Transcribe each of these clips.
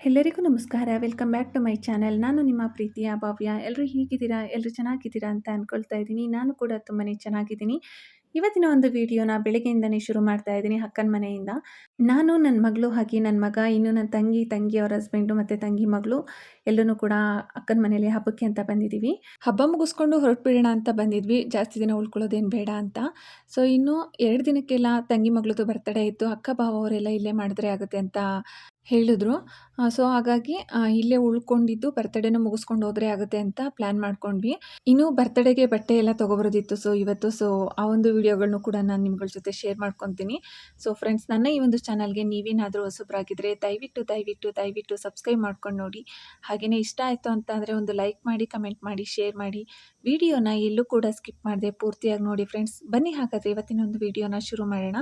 ಎಲ್ಲರಿಗೂ ನಮಸ್ಕಾರ. Welcome back to my channel ನಾನು ನಿಮ್ಮ ಪ್ರೀತಿಯ ಭಾವ್ಯ. ಎಲ್ಲರೂ ಹೀಗಿದ್ದೀರಾ? ಎಲ್ಲರೂ ಚೆನ್ನಾಗಿದ್ದೀರಾ ಅಂತ ಅಂದ್ಕೊಳ್ತಾ ಇದ್ದೀನಿ. ನಾನು ಕೂಡ ತುಂಬಾ ಚೆನ್ನಾಗಿದ್ದೀನಿ. ಇವತ್ತಿನ ಒಂದು ವಿಡಿಯೋನ ಬೆಳಗ್ಗೆಯಿಂದನೇ ಶುರು ಮಾಡ್ತಾ ಇದ್ದೀನಿ ಅಕ್ಕನ ಮನೆಯಿಂದ. ನಾನು ನನ್ನ ಮಗಳು ಹಾಗೆ ನನ್ನ ಮಗ, ಇನ್ನು ನನ್ನ ತಂಗಿ ತಂಗಿ ಅವ್ರ ಹಸ್ಬೆಂಡು ಮತ್ತು ತಂಗಿ ಮಗಳು ಎಲ್ಲರೂ ಕೂಡ ಅಕ್ಕನ ಮನೇಲಿ ಹಬ್ಬಕ್ಕೆ ಅಂತ ಬಂದಿದ್ದೀವಿ. ಹಬ್ಬ ಮುಗಿಸ್ಕೊಂಡು ಹೊರಟುಬಿಡೋಣ ಅಂತ ಬಂದಿದ್ವಿ. ಜಾಸ್ತಿ ದಿನ ಉಳ್ಕೊಳ್ಳೋದೇನು ಬೇಡ ಅಂತ. ಸೊ ಇನ್ನು ಎರಡು ದಿನಕ್ಕೆಲ್ಲ ತಂಗಿ ಮಗಳದು ಬರ್ತಡೇ ಇತ್ತು. ಅಕ್ಕ ಭಾವ ಅವರೆಲ್ಲ ಇಲ್ಲೇ ಮಾಡಿದ್ರೆ ಆಗುತ್ತೆ ಅಂತ ಹೇಳಿದ್ರು. ಸೊ ಹಾಗಾಗಿ ಇಲ್ಲೇ ಉಳ್ಕೊಂಡಿದ್ದು ಬರ್ತಡೇನ ಮುಗಿಸ್ಕೊಂಡು ಹೋದ್ರೆ ಆಗುತ್ತೆ ಅಂತ ಪ್ಲ್ಯಾನ್ ಮಾಡ್ಕೊಂಡ್ವಿ. ಇನ್ನು ಬರ್ತಡೇಗೆ ಬಟ್ಟೆ ಎಲ್ಲ ತೊಗೊಬರೋದಿತ್ತು. ಸೊ ಇವತ್ತು ಸೊ ಆ ಒಂದು ವಿಡಿಯೋಗಳನ್ನು ಕೂಡ ನಾನು ನಿಮ್ಗಳ ಜೊತೆ ಶೇರ್ ಮಾಡ್ಕೊತೀನಿ. ಸೊ ಫ್ರೆಂಡ್ಸ್ ನನ್ನ ಈ ಒಂದು ಚಾನಲ್ಗೆ ನೀವೇನಾದರೂ ಹೊಸಬ್ರಾಗಿದ್ದರೆ ದಯವಿಟ್ಟು ದಯವಿಟ್ಟು ದಯವಿಟ್ಟು ಸಬ್ಸ್ಕ್ರೈಬ್ ಮಾಡ್ಕೊಂಡು ನೋಡಿ. ಹಾಗೆಯೇ ಇಷ್ಟ ಆಯಿತು ಅಂತ ಅಂದರೆ ಒಂದು ಲೈಕ್ ಮಾಡಿ ಕಮೆಂಟ್ ಮಾಡಿ ಶೇರ್ ಮಾಡಿ. ವಿಡಿಯೋನ ಎಲ್ಲೂ ಕೂಡ ಸ್ಕಿಪ್ ಮಾಡಿದೆ ಪೂರ್ತಿಯಾಗಿ ನೋಡಿ ಫ್ರೆಂಡ್ಸ್ ಬನ್ನಿ ಹಾಗಾದರೆ ಇವತ್ತಿನ ಒಂದು ವಿಡಿಯೋನ ಶುರು ಮಾಡೋಣ.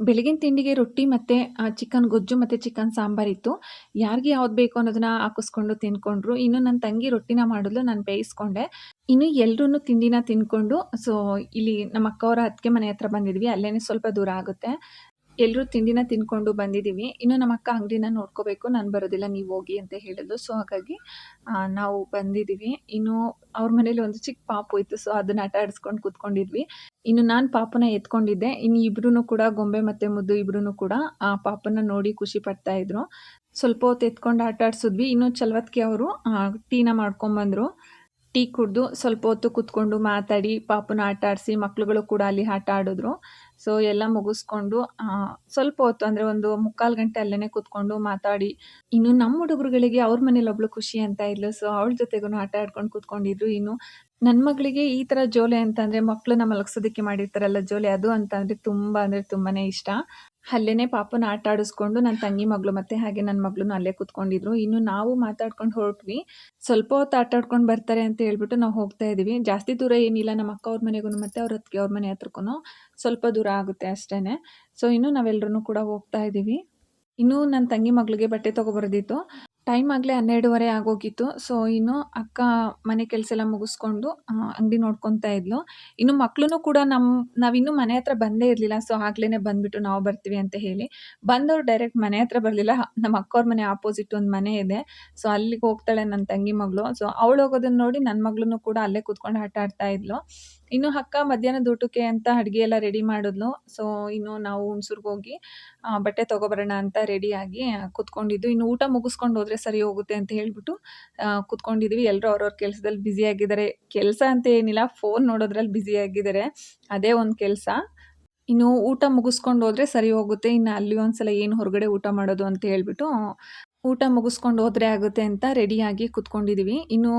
ಬೆಳಗಿನ ತಿಂಡಿಗೆ ರೊಟ್ಟಿ ಮತ್ತು ಚಿಕನ್ ಗೊಜ್ಜು ಮತ್ತು ಚಿಕನ್ ಸಾಂಬಾರಿತ್ತು ಯಾರಿಗೆ ಯಾವ್ದು ಬೇಕು ಅನ್ನೋದನ್ನ ಹಾಕಿಸ್ಕೊಂಡು ತಿನ್ಕೊಂಡ್ರು. ಇನ್ನು ನನ್ನ ತಂಗಿ ರೊಟ್ಟಿನ ಮಾಡಲು ನಾನು ಬೇಯಿಸ್ಕೊಂಡೆ. ಇನ್ನು ಎಲ್ಲರೂ ತಿಂಡಿನ ತಿನ್ಕೊಂಡು ಸೊ ಇಲ್ಲಿ ನಮ್ಮ ಅಕ್ಕವರ ಅತ್ತಿಗೆ ಮನೆ ಹತ್ರ ಬಂದಿದ್ವಿ. ಅಲ್ಲೇ ಸ್ವಲ್ಪ ದೂರ ಆಗುತ್ತೆ. ಎಲ್ಲರೂ ತಿಂಡಿನ ತಿನ್ಕೊಂಡು ಬಂದಿದ್ದೀವಿ. ಇನ್ನು ನಮ್ಮ ಅಕ್ಕ ಅಂಗಡಿನ ನೋಡ್ಕೋಬೇಕು. ನಾನು ಬರೋದಿಲ್ಲ, ನೀವು ಹೋಗಿ ಅಂತ ಹೇಳಿದ್ಲು ಸೊ ಹಾಗಾಗಿ ನಾವು ಬಂದಿದ್ದೀವಿ. ಇನ್ನು ಅವ್ರ ಮನೇಲಿ ಒಂದು ಚಿಕ್ಕ ಪಾಪು ಇತ್ತು. ಸೊ ಅದನ್ನ ಆಟ ಆಡಿಸ್ಕೊಂಡು ಕೂತ್ಕೊಂಡಿದ್ವಿ. ಇನ್ನು ನಾನು ಪಾಪನ ಎತ್ಕೊಂಡಿದ್ದೆ. ಇನ್ನು ಇಬ್ರು ಕೂಡ, ಗೊಂಬೆ ಮತ್ತೆ ಮುದ್ದು ಇಬ್ರು ಕೂಡ, ಆ, ಪಾಪನ ನೋಡಿ ಖುಷಿ ಪಡ್ತಾ ಇದ್ರು. ಸ್ವಲ್ಪ ಹೊತ್ತು ಎತ್ಕೊಂಡು ಆಟ ಆಡಿಸಿದ್ವಿ. ಇನ್ನು ಚಲವತ್ತಿಗೆ ಅವರು ಟೀನ ಮಾಡ್ಕೊಂಬಂದರು. ಟೀ ಕುಡಿದು ಸ್ವಲ್ಪ ಹೊತ್ತು ಕೂತ್ಕೊಂಡು ಮಾತಾಡಿ, ಪಾಪನ ಆಟ ಆಡಿಸಿ, ಮಕ್ಳುಗಳು ಕೂಡ ಅಲ್ಲಿ ಆಟ ಆಡಿದ್ರು. ಸೊ ಎಲ್ಲ ಮುಗಿಸ್ಕೊಂಡು ಸ್ವಲ್ಪ ಹೊತ್ತು, ಅಂದರೆ ಒಂದು ಮುಕ್ಕಾಲು ಗಂಟೆ ಅಲ್ಲೇ ಕೂತ್ಕೊಂಡು ಮಾತಾಡಿ. ಇನ್ನು ನಮ್ಮ ಹುಡುಗರುಗಳಿಗೆ ಅವ್ರ ಮನೇಲಿ ಒಬ್ಳು ಖುಷಿ ಅಂತ ಇದ್ಲು ಸೊ ಅವಳ ಜೊತೆಗೂ ಆಟ ಆಡ್ಕೊಂಡು ಕೂತ್ಕೊಂಡಿದ್ರು ಇನ್ನು. ನನ್ನ ಮಗಳಿಗೆ ಈ ಥರ ಜೋಲೆ ಅಂತಂದರೆ ಮಕ್ಕಳನ್ನ ಮಲಗಿಸೋದಕ್ಕೆ ಮಾಡಿರ್ತಾರಲ್ಲ ಜೋಲೆ, ಅದು ಅಂತಂದರೆ ತುಂಬ ಅಂದರೆ ತುಂಬಾ ಇಷ್ಟ. ಅಲ್ಲೇನೆ ಪಾಪನ ಆಟ ಆಡಿಸ್ಕೊಂಡು ನನ್ನ ತಂಗಿ ಮಗಳು ಮತ್ತೆ ಹಾಗೆ ನನ್ನ ಮಗಳನ್ನ ಅಲ್ಲೇ ಕೂತ್ಕೊಂಡಿದ್ರು. ಇನ್ನು ನಾವು ಮಾತಾಡ್ಕೊಂಡು ಹೊರಟ್ವಿ. ಸ್ವಲ್ಪ ಹೊತ್ತು ಆಟ ಆಡ್ಕೊಂಡು ಬರ್ತಾರೆ ಅಂತ ಹೇಳ್ಬಿಟ್ಟು ನಾವು ಹೋಗ್ತಾ ಇದೀವಿ ಜಾಸ್ತಿ ದೂರ ಏನಿಲ್ಲ. ನಮ್ಮ ಅಕ್ಕ ಅವ್ರ ಮನೆಗೂ ಮತ್ತೆ ಅವ್ರ ಅತ್ತಿಗೆ ಅವ್ರ ಮನೆ ಹತ್ರಕ್ಕೂ ಸ್ವಲ್ಪ ದೂರ ಆಗುತ್ತೆ ಅಷ್ಟೇ ಸೊ ಇನ್ನು ನಾವೆಲ್ಲರೂ ಕೂಡ ಹೋಗ್ತಾ ಇದ್ದೀವಿ. ಇನ್ನೂ ನನ್ನ ತಂಗಿ ಮಗಳಿಗೆ ಬಟ್ಟೆ ತೊಗೊಬರೋದಿತ್ತು. ಟೈಮ್ ಆಗಲೇ ಹನ್ನೆರಡುವರೆ ಆಗೋಗಿತ್ತು. ಸೊ ಇನ್ನು ಅಕ್ಕ ಮನೆ ಕೆಲಸ ಎಲ್ಲ ಮುಗಿಸ್ಕೊಂಡು ಅಂಗಡಿ ನೋಡ್ಕೊತಾ ಇದ್ಲು. ಇನ್ನು ಮಕ್ಳು ಕೂಡ ನಮ್ಮ ನಾವಿನ್ನೂ ಮನೆ ಹತ್ರ ಬಂದೇ ಇರಲಿಲ್ಲ. ಸೊ ಆಗ್ಲೇ ಬಂದ್ಬಿಟ್ಟು ನಾವು ಬರ್ತೀವಿ ಅಂತ ಹೇಳಿ. ಬಂದವ್ರು ಡೈರೆಕ್ಟ್ ಮನೆ ಹತ್ರ ಬರಲಿಲ್ಲ. ನಮ್ಮ ಅಕ್ಕವ್ರ ಮನೆ ಆಪೋಸಿಟ್ ಒಂದು ಮನೆ ಇದೆ. ಸೊ ಅಲ್ಲಿಗೆ ಹೋಗ್ತಾಳೆ ನನ್ನ ತಂಗಿ ಮಗಳು. ಸೊ ಅವಳು ಹೋಗೋದನ್ನ ನೋಡಿ ನನ್ನ ಮಗಳೂ ಕೂಡ ಅಲ್ಲೇ ಕೂತ್ಕೊಂಡು ಆಟ ಆಡ್ತಾ ಇದ್ಲು. ಇನ್ನು ಅಕ್ಕ ಮಧ್ಯಾಹ್ನದ ಊಟಕ್ಕೆ ಅಂತ ಅಡುಗೆ ಎಲ್ಲ ರೆಡಿ ಮಾಡಿದ್ಲು. ಸೊ ಇನ್ನು ನಾವು ಹುಣ್ಸೂರ್ಗೆ ಹೋಗಿ ಬಟ್ಟೆ ತೊಗೊಬರೋಣ ಅಂತ ರೆಡಿಯಾಗಿ ಕುತ್ಕೊಂಡಿದ್ದು. ಇನ್ನು ಊಟ ಮುಗಿಸ್ಕೊಂಡು ಹೋದ್ರೆ ಸರಿ ಹೋಗುತ್ತೆ ಅಂತ ಹೇಳ್ಬಿಟ್ಟು ಕುತ್ಕೊಂಡಿದ್ವಿ. ಎಲ್ಲರೂ ಅವ್ರವ್ರ ಕೆಲಸದಲ್ಲಿ ಬ್ಯುಸಿ ಆಗಿದ್ದಾರೆ. ಕೆಲಸ ಅಂತ ಏನಿಲ್ಲ ಫೋನ್ ನೋಡೋದ್ರಲ್ಲಿ ಬ್ಯುಸಿ ಆಗಿದ್ದಾರೆ. ಅದೇ ಒಂದು ಕೆಲಸ. ಇನ್ನು ಊಟ ಮುಗಿಸ್ಕೊಂಡು ಹೋದ್ರೆ ಸರಿ ಹೋಗುತ್ತೆ. ಇನ್ನು ಅಲ್ಲಿ ಒಂದ್ಸಲ ಏನು ಹೊರಗಡೆ ಊಟ ಮಾಡೋದು ಅಂತ ಹೇಳ್ಬಿಟ್ಟು ಊಟ ಮುಗಿಸ್ಕೊಂಡು ಹೋದ್ರೆ ಆಗುತ್ತೆ ಅಂತ ರೆಡಿಯಾಗಿ ಕೂತ್ಕೊಂಡಿದ್ದೀವಿ ಇನ್ನು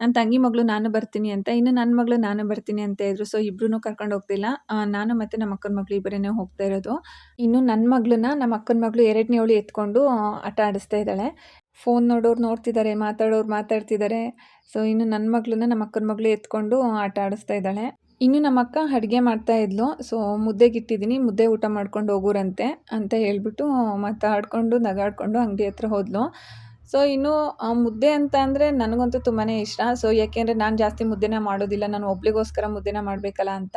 ನನ್ನ ತಂಗಿ ಮಗಳು ನಾನು ಬರ್ತೀನಿ ಅಂತ, ಇನ್ನು ನನ್ನ ಮಗಳು ನಾನು ಬರ್ತೀನಿ ಅಂತ ಇದ್ರು ಸೊ ಇಬ್ರು ಕರ್ಕೊಂಡು ಹೋಗ್ತಿಲ್ಲ. ನಾನು ಮತ್ತು ನಮ್ಮ ಅಕ್ಕನ ಮಗಳು ಇಬ್ಬರೇ ಹೋಗ್ತಾ ಇರೋದು. ಇನ್ನು ನನ್ನ ಮಗಳನ್ನ ನಮ್ಮ ಅಕ್ಕನ ಮಗಳು ಎರಡನೇ ಅವಳು ಎತ್ಕೊಂಡು ಆಟ ಆಡಿಸ್ತಾ ಇದ್ದಾಳೆ. ಫೋನ್ ನೋಡೋರು ನೋಡ್ತಿದ್ದಾರೆ ಮಾತಾಡೋರು ಮಾತಾಡ್ತಿದ್ದಾರೆ ಸೊ ಇನ್ನು ನನ್ನ ಮಗಳನ್ನ ನಮ್ಮ ಅಕ್ಕನ ಮಗಳು ಎತ್ಕೊಂಡು ಆಟ ಆಡಿಸ್ತಾ ಇದ್ದಾಳೆ. ಇನ್ನು ನಮ್ಮ ಅಕ್ಕ ಅಡುಗೆ ಮಾಡ್ತಾ ಇದ್ಲು. ಸೊ ಮುದ್ದೆಗಿಟ್ಟಿದ್ದೀನಿ ಮುದ್ದೆ ಊಟ ಮಾಡ್ಕೊಂಡು ಹೋಗೋರಂತೆ ಅಂತ ಹೇಳ್ಬಿಟ್ಟು ಮಾತಾಡ್ಕೊಂಡು, ನಗಾಡ್ಕೊಂಡು ಅಂಗಡಿ ಹತ್ರ ಹೋದ್ಲು. ಸೊ ಇನ್ನು ಮುದ್ದೆ ಅಂತ ಅಂದರೆ ನನಗಂತೂ ತುಂಬಾ ಇಷ್ಟ. ಸೊ ಯಾಕೆಂದರೆ ನಾನು ಜಾಸ್ತಿ ಮುದ್ದೆನ ಮಾಡೋದಿಲ್ಲ. ನಾನು ಒಬ್ಳಿಗೋಸ್ಕರ ಮುದ್ದೆನ ಮಾಡಬೇಕಲ್ಲ ಅಂತ.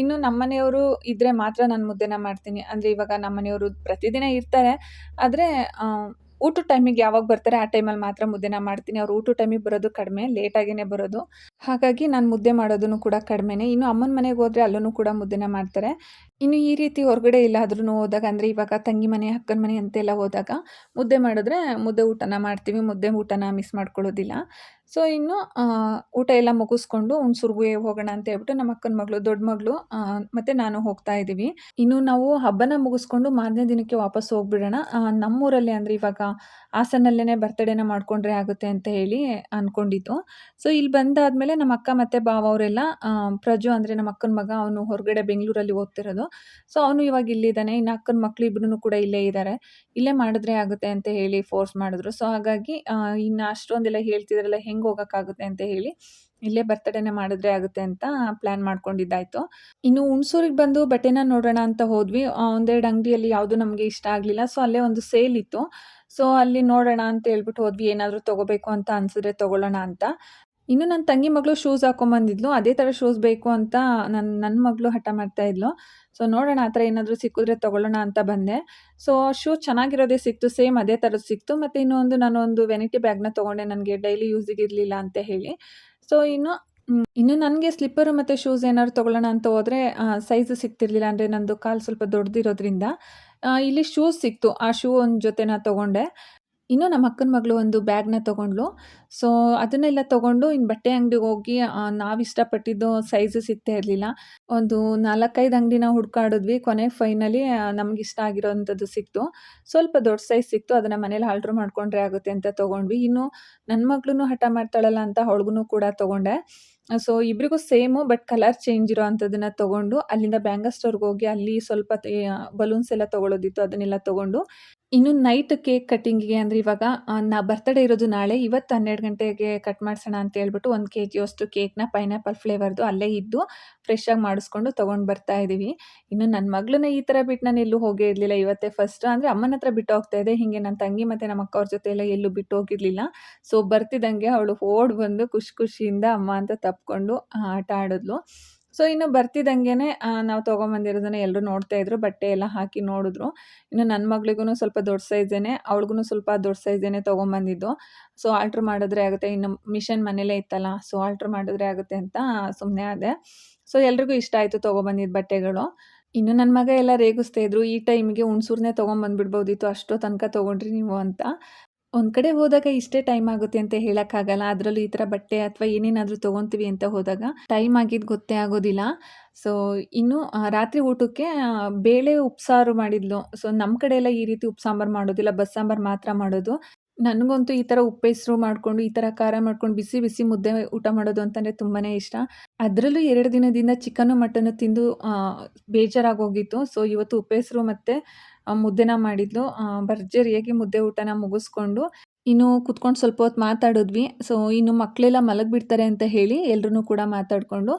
ಇನ್ನು ನಮ್ಮನೆಯವರು ಇದ್ದರೆ ಮಾತ್ರ ನಾನು ಮುದ್ದೆನ ಮಾಡ್ತೀನಿ. ಅಂದರೆ ಇವಾಗ ನಮ್ಮನೆಯವರು ಪ್ರತಿದಿನ ಇರ್ತಾರೆ. ಆದರೆ ಊಟದ ಟೈಮಿಗೆ ಯಾವಾಗ ಬರ್ತಾರೆ ಆ ಟೈಮಲ್ಲಿ ಮಾತ್ರ ಮುದ್ದೆನ ಮಾಡ್ತೀನಿ. ಅವ್ರು ಊಟದ ಟೈಮಿಗೆ ಬರೋದು ಕಡಿಮೆ ಲೇಟಾಗೇ ಬರೋದು. ಹಾಗಾಗಿ ನಾನು ಮುದ್ದೆ ಮಾಡೋದನ್ನು ಕೂಡ ಕಡಿಮೆನೇ. ಇನ್ನು ಅಮ್ಮನ ಮನೆಗೆ ಹೋದರೆ ಅಲ್ಲೂ ಕೂಡ ಮುದ್ದೆನ ಮಾಡ್ತಾರೆ. ಇನ್ನು ಈ ರೀತಿ ಹೊರಗಡೆ ಎಲ್ಲಾದ್ರೂ ಹೋದಾಗ, ಅಂದರೆ ಇವಾಗ ತಂಗಿ ಮನೆ, ಅಕ್ಕನ ಮನೆ ಅಂತೆಲ್ಲ ಹೋದಾಗ, ಮುದ್ದೆ ಮಾಡಿದ್ರೆ ಮುದ್ದೆ ಊಟನ ಮಾಡ್ತೀವಿ. ಮುದ್ದೆ ಊಟನ ಮಿಸ್ ಮಾಡ್ಕೊಳ್ಳೋದಿಲ್ಲ. ಸೊ, ಇನ್ನು ಊಟ ಎಲ್ಲ ಮುಗಿಸ್ಕೊಂಡು ಹುಣ್ಸೂರ್ಗೆ ಹೋಗೋಣ ಅಂತ ಹೇಳ್ಬಿಟ್ಟು ನಮ್ಮ ಅಕ್ಕನ ಮಗಳು, ದೊಡ್ಡ ಮಗಳು ಮತ್ತು ನಾನು ಹೋಗ್ತಾ ಇದ್ದೀವಿ. ಇನ್ನು ನಾವು ಹಬ್ಬನ ಮುಗಿಸ್ಕೊಂಡು ಮಾರನೇ ದಿನಕ್ಕೆ ವಾಪಸ್ ಹೋಗ್ಬಿಡೋಣ. ನಮ್ಮೂರಲ್ಲಿ ಅಂದರೆ ಇವಾಗ ಹಾಸನಲ್ಲೇ ಬರ್ತಡೇನ ಮಾಡಿಕೊಂಡ್ರೆ ಆಗುತ್ತೆ ಅಂತ ಹೇಳಿ ಅಂದ್ಕೊಂಡಿದ್ದು ಸೊ, ಇಲ್ಲಿ ಬಂದಾದಮೇಲೆ ನಮ್ಮ ಅಕ್ಕ ಮತ್ತು ಬಾವ ಅವರೆಲ್ಲ ಪ್ರಜು ಅಂದರೆ ನಮ್ಮ ಅಕ್ಕನ ಮಗ, ಅವನು ಹೊರಗಡೆ ಬೆಂಗಳೂರಲ್ಲಿ ಓದ್ತಿರೋದು. ಸೊ, ಅವನು ಇವಾಗ ಇಲ್ಲಿದ್ದಾನೆ. ಇನ್ನು ಅಕ್ಕನ ಮಕ್ಳು ಇಬ್ಬರೂ ಕೂಡ ಇಲ್ಲೇ ಇದ್ದಾರೆ ಇಲ್ಲೇ ಮಾಡಿದ್ರೆ ಆಗುತ್ತೆ ಅಂತ ಹೇಳಿ ಫೋರ್ಸ್ ಮಾಡಿದ್ರು. ಸೊ, ಹಾಗಾಗಿ ಇನ್ನು ಅಷ್ಟೊಂದೆಲ್ಲ ಹೇಳ್ತಿದ್ರಲ್ಲ, ಹೆಂಗೆ ಹೋಗೋಕ್ಕಾಗುತ್ತೆ ಅಂತ ಹೇಳಿ ಇಲ್ಲೇ ಬರ್ತಡೇನೆ ಮಾಡಿದ್ರೆ ಆಗುತ್ತೆ ಅಂತ ಪ್ಲ್ಯಾನ್ ಮಾಡ್ಕೊಂಡಿದ್ದಾಯಿತು. ಇನ್ನು ಹುಣಸೂರಿಗೆ ಬಂದು ಬಟ್ಟೆನ ನೋಡೋಣ ಅಂತ ಹೋದ್ವಿ. ಒಂದೆರಡು ಅಂಗಡಿಯಲ್ಲಿ ಯಾವುದು ನಮಗೆ ಇಷ್ಟ ಆಗಲಿಲ್ಲ. ಸೊ ಅಲ್ಲೇ ಒಂದು ಸೇಲ್ ಇತ್ತು. ಸೊ ಅಲ್ಲಿ ನೋಡೋಣ ಅಂತ ಹೇಳ್ಬಿಟ್ಟು ಹೋದ್ವಿ. ಏನಾದರೂ ತೊಗೋಬೇಕು ಅಂತ ಅನಿಸಿದ್ರೆ ತೊಗೊಳ್ಳೋಣ ಅಂತ. ಇನ್ನು ನನ್ನ ತಂಗಿ ಮಗಳು ಶೂಸ್ ಹಾಕೊಂಬಂದಿದ್ಲು. ಅದೇ ಥರ ಶೂಸ್ ಬೇಕು ಅಂತ ನನ್ನ ನನ್ನ ಮಗಳು ಹಠ ಮಾಡ್ತಾ ಇದ್ಲು. ಸೊ ನೋಡೋಣ ಆ ಥರ ಏನಾದರೂ ಸಿಕ್ಕಿದ್ರೆ ತೊಗೊಳ್ಳೋಣ ಅಂತ ಬಂದೆ. ಸೊ ಶೂ ಚೆನ್ನಾಗಿರೋದೇ ಸಿಕ್ತು ಸೇಮ್ ಅದೇ ಥರದ್ದು ಸಿಕ್ತು. ಮತ್ತು ಇನ್ನೊಂದು ಒಂದು ವೆನಿಟಿ ಬ್ಯಾಗ್ನ ತೊಗೊಂಡೆ. ನನಗೆ ಡೈಲಿ ಯೂಸಿಗೆ ಇರಲಿಲ್ಲ ಅಂತ ಹೇಳಿ. ಸೊ ಇನ್ನು ಇನ್ನು ನನಗೆ ಸ್ಲಿಪ್ಪರು ಮತ್ತು ಶೂಸ್ ಏನಾದ್ರು ತೊಗೊಳ್ಳೋಣ ಅಂತ ಹೋದರೆ ಸೈಜ್ ಸಿಗ್ತಿರ್ಲಿಲ್ಲ ಅಂದರೆ ನಂದು ಕಾಲು ಸ್ವಲ್ಪ ದೊಡ್ಡದಿರೋದ್ರಿಂದ ಇಲ್ಲಿ ಶೂಸ್ ಸಿಕ್ತು. ಆ ಶೂ ಒಂದು ನಾ ತೊಗೊಂಡೆ. ಇನ್ನು ನಮ್ಮ ಅಕ್ಕನ ಮಗಳು ಒಂದು ಬ್ಯಾಗ್ನ ತೊಗೊಂಡ್ಳು. ಸೊ ಅದನ್ನೆಲ್ಲ ತೊಗೊಂಡು ಇನ್ನು ಬಟ್ಟೆ ಅಂಗಡಿಗೆ ಹೋಗಿ ನಾವು ಇಷ್ಟಪಟ್ಟಿದ್ದು ಸೈಜು ಸಿಗ್ತಾ ಇರಲಿಲ್ಲ. ಒಂದು ನಾಲ್ಕೈದು ಅಂಗಡಿನ ಹುಡ್ಕಾಡಿದ್ವಿ. ಕೊನೆ ಫೈನಲಿ ನಮ್ಗೆ ಇಷ್ಟ ಆಗಿರೋವಂಥದ್ದು ಸಿಕ್ತು. ಸ್ವಲ್ಪ ದೊಡ್ಡ ಸೈಜ್ ಸಿಕ್ತು. ಅದನ್ನು ಮನೇಲಿ ಆಲ್ಟ್ರ್ ಮಾಡ್ಕೊಂಡ್ರೆ ಆಗುತ್ತೆ ಅಂತ ತೊಗೊಂಡ್ವಿ. ಇನ್ನು ನನ್ನ ಮಗಳೂ ಹಠ ಮಾಡ್ತಾಳಲ್ಲ ಅಂತ ಅವಳಿಗೂ ಕೂಡ ತೊಗೊಂಡೆ. ಸೊ ಇಬ್ರಿಗೂ ಸೇಮು, ಬಟ್ ಕಲರ್ ಚೇಂಜ್ ಇರೋ ಅಂಥದ್ದನ್ನ ತೊಗೊಂಡು, ಅಲ್ಲಿಂದ ಬ್ಯಾಂಗಲ್ ಸ್ಟೋರ್ಗೆ ಹೋಗಿ ಅಲ್ಲಿ ಸ್ವಲ್ಪ ಬಲೂನ್ಸ್ ಎಲ್ಲ ತೊಗೊಳೋದಿತ್ತು, ಅದನ್ನೆಲ್ಲ ತೊಗೊಂಡು ಇನ್ನು ನೈಟ್ ಕೇಕ್ ಕಟ್ಟಿಂಗಿಗೆ ಅಂದರೆ ಇವಾಗ ನಾ ಬರ್ತಡೇ ಇರೋದು ನಾಳೆ, ಇವತ್ತು ಹನ್ನೆರಡು ಗಂಟೆಗೆ ಕಟ್ ಮಾಡ್ಸೋಣ ಅಂತ ಹೇಳ್ಬಿಟ್ಟು ಒಂದು ಕೆ ಜಿಯಷ್ಟು ಕೇಕ್ನ ಪೈನಾಪಲ್ ಫ್ಲೇವರ್ದು ಅಲ್ಲೇ ಇದ್ದು ಫ್ರೆಶ್ಶಾಗಿ ಮಾಡಿಸ್ಕೊಂಡು ತೊಗೊಂಡು ಬರ್ತಾ ಇದ್ದೀವಿ ಇನ್ನು ನನ್ನ ಮಗಳನ್ನ ಈ ಥರ ಬಿಟ್ಟು ನಾನು ಎಲ್ಲೂ ಹೋಗೇ ಇರಲಿಲ್ಲ. ಇವತ್ತೇ ಫಸ್ಟ್ ಅಂದರೆ ಅಮ್ಮನ ಹತ್ರ ಬಿಟ್ಟು ಹೋಗ್ತಾ ಇದೆ. ಹೀಗೆ ನನ್ನ ತಂಗಿ ಮತ್ತು ನಮ್ಮ ಅಕ್ಕ ಅವ್ರ ಜೊತೆ ಎಲ್ಲ ಎಲ್ಲೂ ಬಿಟ್ಟು ಹೋಗಿರಲಿಲ್ಲ. ಸೊ ಬರ್ತಿದ್ದಂಗೆ ಅವಳು ಓಡ್ ಬಂದು ಖುಷಿ ಖುಷಿಯಿಂದ ಅಮ್ಮ ಅಂತ ತಪ್ಕೊಂಡು ಆಟ ಆಡಿದ್ಲು. ಸೊ ಇನ್ನು ಬರ್ತಿದ್ದಂಗೆ ನಾವು ತೊಗೊಂಬಂದಿರೋದನ್ನ ಎಲ್ಲರೂ ನೋಡ್ತಾ ಇದ್ರು, ಬಟ್ಟೆ ಎಲ್ಲ ಹಾಕಿ ನೋಡಿದ್ರು. ಇನ್ನು ನನ್ನ ಮಗಳಿಗೂ ಸ್ವಲ್ಪ ದೊಡ್ಡ ಸೈಜೇನೆ ಅವಳಿಗೂ ಸ್ವಲ್ಪ ದೊಡ್ಡ ಸೈಜೇನೆ ತೊಗೊಂಬಂದಿದ್ದು. ಸೊ ಆಲ್ಟ್ರ್ ಮಾಡಿದ್ರೆ ಆಗುತ್ತೆ, ಇನ್ನು ಮಿಷನ್ ಮನೇಲೇ ಇತ್ತಲ್ಲ ಸೊ ಆಲ್ಟ್ರ್ ಮಾಡಿದ್ರೆ ಆಗುತ್ತೆ ಅಂತ ಸುಮ್ಮನೆ ಆದೆ. ಸೊ ಎಲ್ರಿಗೂ ಇಷ್ಟ ಆಯಿತು ತೊಗೊಬಂದಿದ್ದು ಬಟ್ಟೆಗಳು. ಇನ್ನು ನನ್ನ ಮಗ ಎಲ್ಲ ರೇಗಿಸ್ತಾ ಇದ್ರು, ಈ ಟೈಮಿಗೆ ಹುಣ್ಸೂರ್ನೇ ತೊಗೊಂಬಂದ್ಬಿಡ್ಬೋದಿತ್ತು, ಅಷ್ಟೋ ತನಕ ತೊಗೊಂಡ್ರಿ ನೀವು ಅಂತ. ಒಂದು ಕಡೆ ಹೋದಾಗ ಇಷ್ಟೇ ಟೈಮ್ ಆಗುತ್ತೆ ಅಂತ ಹೇಳೋಕ್ಕಾಗಲ್ಲ. ಅದರಲ್ಲೂ ಈ ಥರ ಬಟ್ಟೆ ಅಥವಾ ಏನೇನಾದರೂ ತೊಗೊತೀವಿ ಅಂತ ಹೋದಾಗ ಟೈಮ್ ಆಗಿದ್ದು ಗೊತ್ತೇ ಆಗೋದಿಲ್ಲ. ಸೊ ಇನ್ನು ರಾತ್ರಿ ಊಟಕ್ಕೆ ಬೇಳೆ ಉಪ್ಸಾರು ಮಾಡಿದ್ಲು. ಸೊ ನಮ್ಮ ಕಡೆ ಎಲ್ಲ ಈ ರೀತಿ ಉಪ್ಸಾಂಬಾರು ಮಾಡೋದಿಲ್ಲ. ಬಸ್ಸಾಂಬಾರು ಮಾತ್ರ ಮಾಡೋದು. ನನಗಂತೂ ಈ ಥರ ಉಪ್ಪೆಸರು ಮಾಡಿಕೊಂಡು, ಈ ಥರ ಖಾರ ಮಾಡ್ಕೊಂಡು, ಬಿಸಿ ಬಿಸಿ ಮುದ್ದೆ ಊಟ ಮಾಡೋದು ಅಂತಂದರೆ ತುಂಬಾ ಇಷ್ಟ. ಅದರಲ್ಲೂ ಎರಡು ದಿನದಿಂದ ಚಿಕನ್ನು ಮಟನ್ನು ತಿಂದು ಬೇಜಾರಾಗಿ ಬೇಜಾರಾಗೋಗಿತ್ತು. ಸೊ, ಇವತ್ತು ಉಪ್ಪೆಸರು ಮತ್ತು ಮುದ್ದೆನ ಮಾಡಿದ್ಲು. ಭರ್ಜರಿಯಾಗಿ ಮುದ್ದೆ ಊಟನ ಮುಗಿಸ್ಕೊಂಡು, ಇನ್ನು ಕುತ್ಕೊಂಡು ಸ್ವಲ್ಪ ಹೊತ್ತು ಮಾತಾಡಿದ್ವಿ. ಸೊ, ಇನ್ನು ಮಕ್ಕಳೆಲ್ಲ ಮಲಗಿಬಿಡ್ತಾರೆ ಅಂತ ಹೇಳಿ ಎಲ್ಲರೂ ಕೂಡ ಮಾತಾಡಿಕೊಂಡು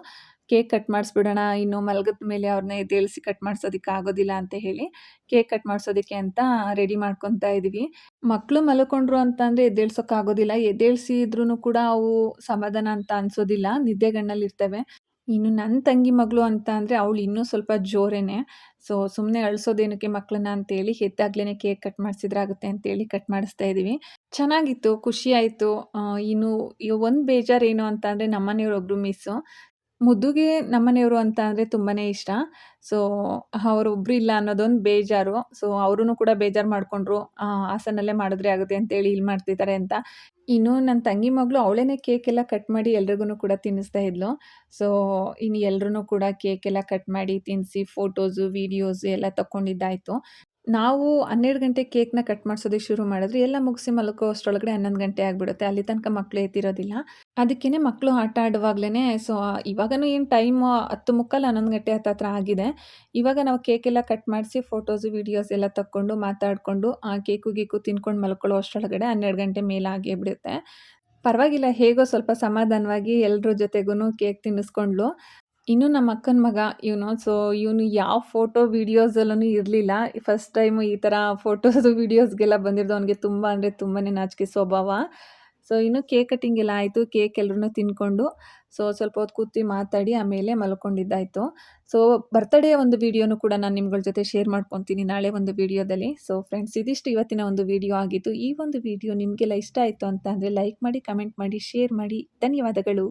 ಕೇಕ್ ಕಟ್ ಮಾಡಿಸ್ಬಿಡೋಣ, ಇನ್ನು ಮಲಗಿದ ಮೇಲೆ ಅವ್ರನ್ನ ಎದ್ದೇಳಿಸಿ ಕಟ್ ಮಾಡಿಸೋದಕ್ಕೆ ಆಗೋದಿಲ್ಲ ಅಂತ ಹೇಳಿ ಕೇಕ್ ಕಟ್ ಮಾಡಿಸೋದಕ್ಕೆ ಅಂತ ರೆಡಿ ಮಾಡ್ಕೊತಾ ಇದ್ದೀವಿ. ಮಕ್ಕಳು ಮಲ್ಕೊಂಡ್ರು ಅಂತಂದರೆ ಎದ್ದೇಳ್ಸೋಕ್ಕಾಗೋದಿಲ್ಲ ಎದ್ದೇಳಿಸಿದ್ರೂ ಕೂಡ ಅವು ಸಮಾಧಾನ ಅಂತ ಅನಿಸೋದಿಲ್ಲ. ನಿದ್ದೆಗಣ್ಣಲ್ಲಿರ್ತವೆ ಇನ್ನು ನನ್ನ ತಂಗಿ ಮಗಳು ಅಂತ ಅಂದರೆ ಅವಳು ಇನ್ನೂ ಸ್ವಲ್ಪ ಜೋರೇನೆ. ಸೊ ಸುಮ್ಮನೆ ಅಳಿಸೋದೇನಕ್ಕೆ ಮಕ್ಕಳನ್ನ ಅಂತೇಳಿ ಹೆದ್ದಾಗ್ಲೇ ಕೇಕ್ ಕಟ್ ಮಾಡಿಸಿದ್ರಾಗುತ್ತೆ ಅಂತೇಳಿ ಕಟ್ ಮಾಡಿಸ್ತಾ ಇದ್ದೀವಿ. ಚೆನ್ನಾಗಿತ್ತು, ಖುಷಿ ಆಯಿತು. ಇನ್ನು ಒಂದು ಬೇಜಾರು ಏನು ಅಂತ ಅಂದರೆ ನಮ್ಮನೆಯವ್ರೊಬ್ರು ಮಿಸ್ಸು. ಮುದ್ದುಗೆ ನಮ್ಮನೆಯವರು ಅಂತ ಅಂದರೆ ತುಂಬಾ ಇಷ್ಟ. ಸೊ ಅವರೊಬ್ರು ಇಲ್ಲ ಅನ್ನೋದೊಂದು ಬೇಜಾರು. ಸೊ ಅವರೂ ಕೂಡ ಬೇಜಾರು ಮಾಡಿಕೊಂಡ್ರು ಹಾಸನಲ್ಲೇ ಮಾಡಿದ್ರೆ ಆಗುತ್ತೆ ಅಂತೇಳಿ ಇಲ್ಲಿ ಮಾಡ್ತಿದ್ದಾರೆ ಅಂತ. ಇನ್ನು ನನ್ನ ತಂಗಿ ಮಗಳು ಅವಳೇ ಕೇಕ್ ಎಲ್ಲ ಕಟ್ ಮಾಡಿ ಎಲ್ರಿಗೂ ಕೂಡ ತಿನ್ನಿಸ್ತಾ ಇದ್ಲು. ಸೊ ಇನ್ನು ಎಲ್ರೂ ಕೂಡ ಕೇಕ್ ಎಲ್ಲ ಕಟ್ ಮಾಡಿ ತಿನ್ನಿಸಿ ಫೋಟೋಸು ವೀಡಿಯೋಸು ಎಲ್ಲ ತಗೊಂಡಿದ್ದಾಯಿತು ನಾವು ಹನ್ನೆರಡು ಗಂಟೆ ಕೇಕ್ನ ಕಟ್ ಮಾಡಿಸೋದಕ್ಕೆ ಶುರು ಮಾಡಿದ್ರೆ ಎಲ್ಲ ಮುಗಿಸಿ ಮಲ್ಕೋ, ಅಷ್ಟರೊಳಗಡೆ ಹನ್ನೊಂದು ಗಂಟೆ ಆಗಿಬಿಡುತ್ತೆ. ಅಲ್ಲಿ ತನಕ ಮಕ್ಕಳು ಎತ್ತಿರೋದಿಲ್ಲ. ಅದಕ್ಕೇ ಮಕ್ಕಳು ಆಟ ಆಡುವಾಗಲೇ ಸೊ ಇವಾಗನೂ ಏನು ಟೈಮು ಹತ್ತು ಮುಕ್ಕಾಲು ಹನ್ನೊಂದು ಗಂಟೆ ಹತ್ತತ್ರ ಆಗಿದೆ. ಇವಾಗ ನಾವು ಕೇಕ್ ಎಲ್ಲ ಕಟ್ ಮಾಡಿಸಿ ಫೋಟೋಸು, ವೀಡಿಯೋಸ್ ಎಲ್ಲ ತಕ್ಕೊಂಡು ಮಾತಾಡಿಕೊಂಡು, ಆ, ಕೇಕು ಗೀಕು ತಿನ್ಕೊಂಡು ಮಲ್ಕೊಳ್ಳೋ ಅಷ್ಟರೊಳಗಡೆ ಹನ್ನೆರಡು ಗಂಟೆ ಮೇಲಾಗೇ ಬಿಡುತ್ತೆ. ಪರವಾಗಿಲ್ಲ, ಹೇಗೋ ಸ್ವಲ್ಪ ಸಮಾಧಾನವಾಗಿ ಎಲ್ಲರ ಜೊತೆಗೂ ಕೇಕ್ ತಿನ್ನಿಸ್ಕೊಂಡ್ಲು ಇನ್ನು ನಮ್ಮ ಅಕ್ಕನ ಮಗ ಇವನು ಸೊ ಇವನು ಯಾವ ಫೋಟೋ ವೀಡಿಯೋಸಲ್ಲೂ ಇರಲಿಲ್ಲ. ಫಸ್ಟ್ ಟೈಮು ಈ ಥರ ಫೋಟೋಸು ವೀಡಿಯೋಸ್ಗೆಲ್ಲ ಬಂದಿರೋದು ಅವನಿಗೆ ತುಂಬ ಅಂದರೆ ತುಂಬಾ ನಾಚಿಕೆ ಸ್ವಭಾವ. ಸೊ ಇನ್ನು ಕೇಕ್ ಕಟ್ಟಿಂಗ್ ಎಲ್ಲ ಆಯಿತು. ಕೇಕ್ ಎಲ್ಲರೂ ತಿನ್ಕೊಂಡು ಸೊ ಸ್ವಲ್ಪ ಹೊತ್ತು ಕೂತಿ ಮಾತಾಡಿ, ಆಮೇಲೆ ಮಲ್ಕೊಂಡಿದ್ದಾಯಿತು. ಸೊ ಬರ್ತಡೇ ಒಂದು ವೀಡಿಯೋನು ಕೂಡ ನಾನು ನಿಮ್ಗಳ ಜೊತೆ ಶೇರ್ ಮಾಡ್ಕೊತೀನಿ ನಾಳೆ ಒಂದು ವೀಡಿಯೋದಲ್ಲಿ ಸೊ ಫ್ರೆಂಡ್ಸ್ ಇದಿಷ್ಟು ಇವತ್ತಿನ ಒಂದು ವೀಡಿಯೋ ಆಗಿತ್ತು ಈ ಒಂದು ವೀಡಿಯೋ ನಿಮಗೆಲ್ಲ ಇಷ್ಟ ಆಯಿತು ಅಂತ ಅಂದರೆ ಲೈಕ್ ಮಾಡಿ ಕಮೆಂಟ್ ಮಾಡಿ ಶೇರ್ ಮಾಡಿ. ಧನ್ಯವಾದಗಳು.